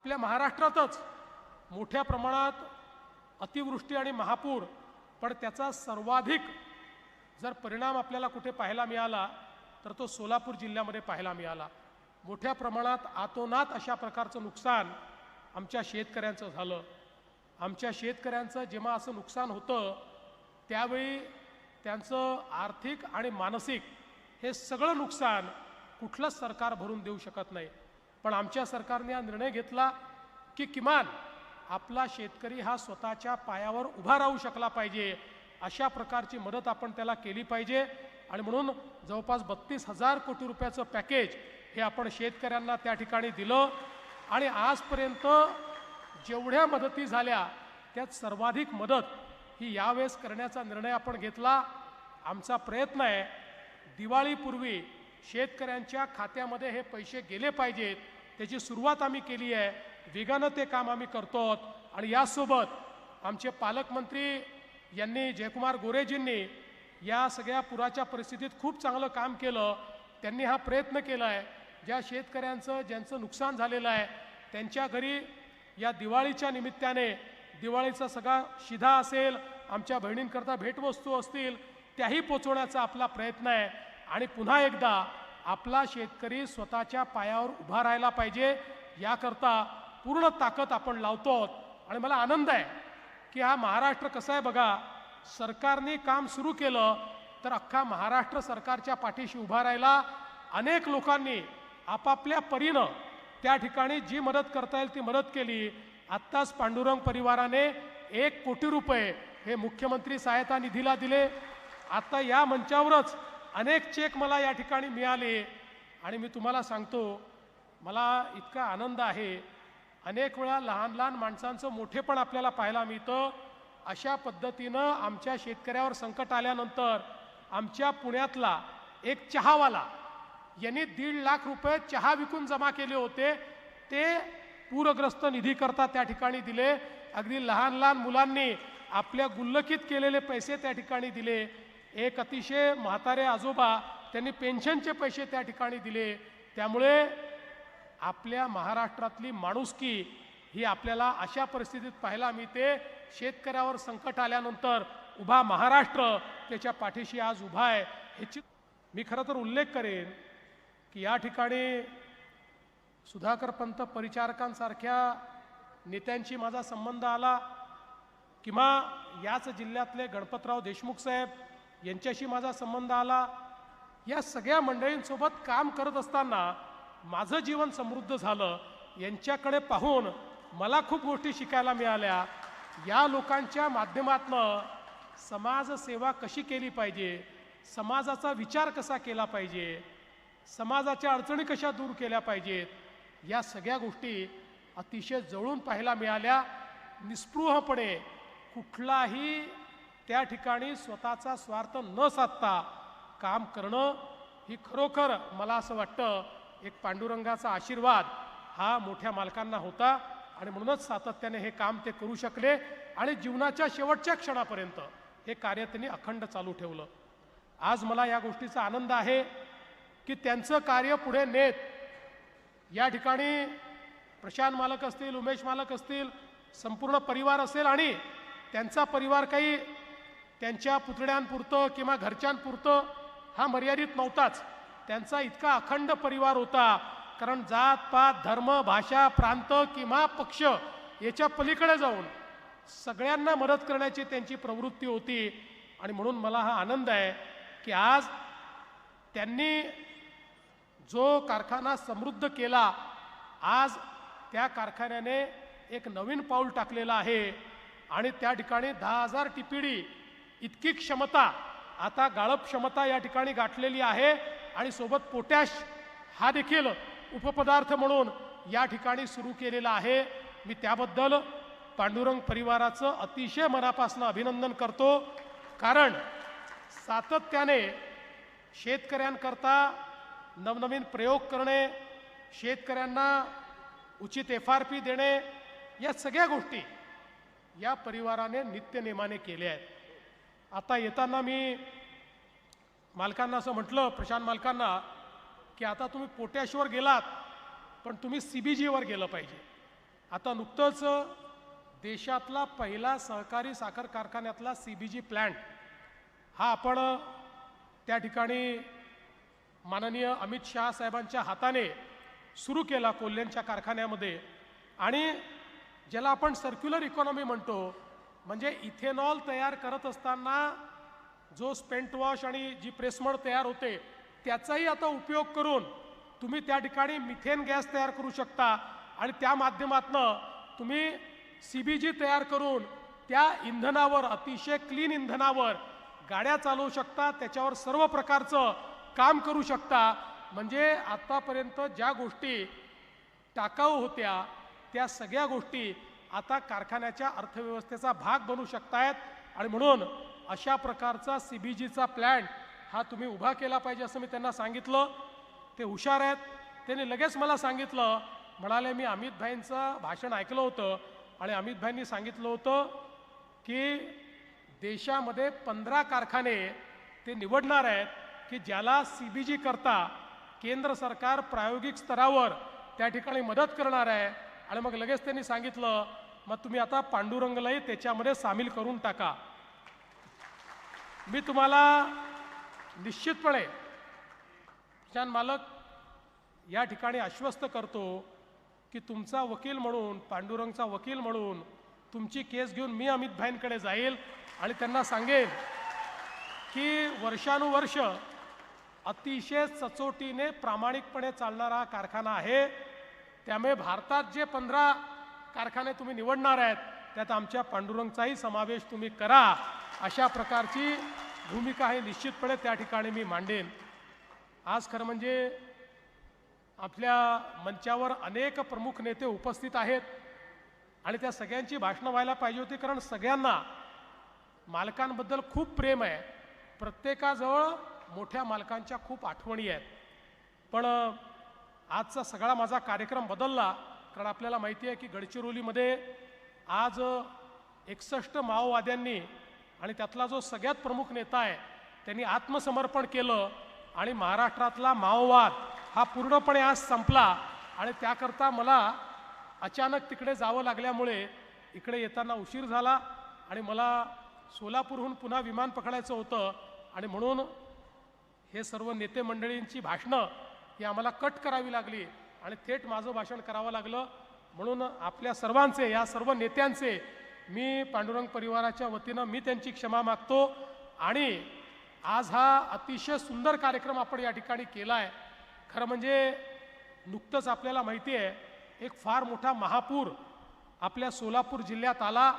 आपल्या महाराष्ट्रातच मोठ्या प्रमाणात अतिवृष्टी आणि महापूर पण त्याचा सर्वाधिक जर परिणाम आपल्याला कुठे पाहायला मिळाला तर तो सोलापूर जिल्ह्यामध्ये पाहायला मिळाला. मोठ्या प्रमाणात आतोनात अशा प्रकारचं नुकसान आमच्या शेतकऱ्यांचं झालं. आमच्या शेतकऱ्यांचं जेव्हा असं नुकसान होतं त्यावेळी त्यांचं आर्थिक आणि मानसिक हे सगळं नुकसान कुठलंच सरकार भरून देऊ शकत नाही. पण आमच्या सरकारने हा निर्णय घेतला की किमान आपला शेतकरी हा स्वतःच्या पायावर उभा राहू शकला पाहिजे. अशा प्रकारची मदत आपण त्याला केली पाहिजे. आणि म्हणून जवळपास बत्तीस हजार कोटी रुपयाचं पॅकेज हे आपण शेतकऱ्यांना त्या ठिकाणी दिलं. आणि आजपर्यंत जेवढ्या मदती झाल्या त्यात सर्वाधिक मदत ही यावेळेस करण्याचा निर्णय आपण घेतला. आमचा प्रयत्न आहे. दिवाळीपूर्वी शेतकऱ्यांच्या खात्यामध्ये हे पैसे गेले पाहिजेत. त्याची सुरुवात आम्ही केली आहे. वेगानं ते काम आम्ही करतो आहोत. आणि यासोबत आमचे पालकमंत्री यांनी जयकुमार गोरेजींनी या सगळ्या पुराच्या परिस्थितीत खूप चांगलं काम केलं. त्यांनी हा प्रयत्न केला आहे. ज्या शेतकऱ्यांचं ज्यांचं नुकसान झालेलं आहे त्यांच्या घरी या दिवाळीच्या निमित्ताने दिवाळीचा सगळा शिधा असेल आमच्या बहिणींकरता भेटवस्तू असतील त्याही पोचवण्याचा आपला प्रयत्न आहे. आणि पुन्हा एकदा आपला शेतकरी स्वतःच्या पायावर उभा राहायला पाहिजे याकरता पूर्ण ताकद आपण लावतो. आहोत आणि मला आनंद आहे की हा महाराष्ट्र कसा आहे बघा सरकारने काम सुरू केलं तर अख्खा महाराष्ट्र सरकारच्या पाठीशी उभा राहिला. अनेक लोकांनी आपापल्या परीनं त्या ठिकाणी जी मदत करता येईल ती मदत केली. आत्ताच पांडुरंग परिवाराने एक कोटी रुपये हे मुख्यमंत्री सहायता निधीला दिले. आता या मंचावरच अनेक चेक मला या ठिकाणी मिळाले आणि मी तुम्हाला सांगतो मला इतका आनंद आहे. अनेक वेळा लहान लहान माणसांचं मोठेपण आपल्याला पाहायला मिळतं. अशा पद्धतीनं आमच्या शेतकऱ्यावर संकट आल्यानंतर आमच्या पुण्यातला एक चहावाला यांनी दीड लाख रुपये चहा विकून जमा केले होते. ते पूरग्रस्त निधी करता त्या ठिकाणी दिले. अगदी लहान लहान मुलांनी आपल्या गुल्लकीत केलेले पैसे त्या ठिकाणी दिले. एक अतिशय म्हातारे आजोबा त्यांनी पेन्शनचे पैसे त्या ठिकाणी दिले. त्यामुळे आपल्या महाराष्ट्रातली माणुसकी ही आपल्याला अशा परिस्थितीत पाहायला मिळते. शेतकऱ्यावर संकट आल्यानंतर उभा महाराष्ट्र त्याच्या पाठीशी आज उभा आहे. ह्याची मी खरं तर उल्लेख करेन की या ठिकाणी सुधाकर पंत परिचारकांसारख्या नेत्यांशी माझा संबंध आला. किंवा याच जिल्ह्यातले गणपतराव देशमुख साहेब यांच्याशी माझा संबंध आला. या सगळ्या मंडळींसोबत काम करत असताना माझं जीवन समृद्ध झालं. यांच्याकडे पाहून मला खूप गोष्टी शिकायला मिळाल्या. या लोकांच्या माध्यमातनं समाजसेवा कशी केली पाहिजे? समाजाचा विचार कसा केला पाहिजे? समाजाच्या अडचणी कशा दूर केल्या पाहिजेत? या सगळ्या गोष्टी अतिशय जवळून पाहायला मिळाल्या. निस्पृहपणे कुठलाही त्या ठिकाणी स्वतःचा स्वार्थ न साधता काम करणं ही खरोखर मला असं वाटतं एक पांडुरंगाचा आशीर्वाद हा मोठ्या मालकांना होता आणि म्हणूनच सातत्याने हे काम ते करू शकले आणि जीवनाच्या शेवटच्या क्षणापर्यंत हे कार्य त्यांनी अखंड चालू ठेवलं. आज मला या गोष्टीचा आनंद आहे की त्यांचं कार्य पुढे नेत. या ठिकाणी प्रशांत मालक असतील उमेश मालक असतील संपूर्ण परिवार असेल आणि त्यांचा परिवार काही त्यांच्या पुतळ्यांपुरतं किंवा घरच्यांपुरतं हा मर्यादित नव्हताच. त्यांचा इतका अखंड परिवार होता. कारण जात पात धर्म भाषा प्रांत किंवा पक्ष याच्या पलीकडे जाऊन सगळ्यांना मदत करण्याची त्यांची प्रवृत्ती होती. आणि म्हणून मला हा आनंद आहे की आज त्यांनी जो कारखाना समृद्ध केला आज त्या कारखान्याने एक नवीन पाऊल टाकलेलं आहे. आणि त्या ठिकाणी दहा हजार टिपिडी इतकी क्षमता आता गाळप क्षमता या ठिकाणी गाठलेली आहे आणि सोबत पोटॅश हा देखील उपपदार्थ म्हणून या ठिकाणी सुरू केलेला आहे. मी त्याबद्दल पांडुरंग परिवाराचं अतिशय मनापासून अभिनंदन करतो. कारण सातत्याने शेतकऱ्यांकरता नवनवीन प्रयोग करणे शेतकऱ्यांना उचित एफ आर पी देणे या सगळ्या गोष्टी या परिवाराने नित्यनेमाने केल्या आहेत. आता येताना मी मालकांना असं म्हटलं प्रशांत मालकांना की आता तुम्ही पोटॅशवर गेलात पण तुम्ही सी बी जीवर गेलं पाहिजे. आता नुकतंच देशातला पहिला सहकारी साखर कारखान्यातला सी बी जी प्लॅन्ट हा आपण त्या ठिकाणी माननीय अमित शहा साहेबांच्या हाताने सुरू केला कोल्ह्यांच्या कारखान्यामध्ये. आणि ज्याला आपण सर्क्युलर इकॉनॉमी म्हणतो म्हणजे इथेनॉल तयार करत असताना जो स्पेंट वॉश आणि जी प्रेसमड तयार होते त्याचाही आता उपयोग करून तुम्ही त्या ठिकाणी मिथेन गॅस तयार करू शकता आणि त्या माध्यमातनं तुम्ही सी बी जी तयार करून त्या इंधनावर अतिशय क्लीन इंधनावर गाड्या चालवू शकता त्याच्यावर सर्व प्रकारचं काम करू शकता. म्हणजे आत्तापर्यंत ज्या गोष्टी टाकाऊ होत्या त्या सगळ्या गोष्टी आता कारखान्याच्या अर्थव्यवस्थेचा भाग बनू शकतायत आणि म्हणून अशा प्रकारचा सी बी जीचा प्लॅन हा तुम्ही उभा केला पाहिजे असं मी त्यांना सांगितलं. ते हुशार आहेत. त्यांनी लगेच मला सांगितलं. म्हणाले मी अमित भाईंचं भाषण ऐकलं होतं आणि अमित भाईंनी सांगितलं होतं की देशामध्ये पंधरा कारखाने ते निवडणार आहेत की ज्याला सी बी जी करता केंद्र सरकार प्रायोगिक स्तरावर त्या ठिकाणी मदत करणार आहे आणि मग लगेच त्यांनी सांगितलं मग तुम्ही आता पांडुरंगलाही त्याच्यामध्ये सामील करून टाका. मी तुम्हाला निश्चितपणे छान मालक या ठिकाणी आश्वस्त करतो की तुमचा वकील म्हणून पांडुरंगचा वकील म्हणून तुमची केस घेऊन मी अमित भाईंकडे जाईल आणि त्यांना सांगेन की वर्षानुवर्ष अतिशय सचोटीने प्रामाणिकपणे चालणारा हा कारखाना आहे. त्यामुळे भारतात जे पंधरा कारखाने तुम्ही निवडणार आहेत त्यात आमच्या पांडुरंगचाही समावेश तुम्ही करा. अशा प्रकारची भूमिका हे निश्चितपणे त्या ठिकाणी मी मांडेन. आज खरं म्हणजे आपल्या मंचावर अनेक प्रमुख नेते उपस्थित आहेत आणि त्या सगळ्यांची भाषणं व्हायला पाहिजे होती कारण सगळ्यांना मालकांबद्दल खूप प्रेम आहे. प्रत्येकाजवळ मोठ्या मालकांच्या खूप आठवणी आहेत. पण आजचा सगळा माझा कार्यक्रम बदलला कारण आपल्याला माहिती आहे की गडचिरोलीमध्ये आज एकसष्ट माओवाद्यांनी आणि त्यातला जो सगळ्यात प्रमुख नेता आहे त्यांनी आत्मसमर्पण केलं आणि महाराष्ट्रातला माओवाद हा पूर्णपणे आज संपला आणि त्याकरता मला अचानक तिकडे जावं लागल्यामुळे इकडे येताना उशीर झाला आणि मला सोलापूरहून पुन्हा विमान पकडायचं होतं आणि म्हणून हे सर्व नेते मंडळींची भाषणं ही आम्हाला कट करावी लागली आणि थेट माझं भाषण करावं लागलं. म्हणून आपल्या सर्वांचे या सर्व नेत्यांचे मी पांडुरंग परिवाराच्या वतीनं मी त्यांची क्षमा मागतो. आणि आज हा अतिशय सुंदर कार्यक्रम आपण या ठिकाणी केला आहे खरं म्हणजे नुकतंच आपल्याला माहिती आहे एक फार मोठा महापूर आपल्या सोलापूर जिल्ह्यात आला.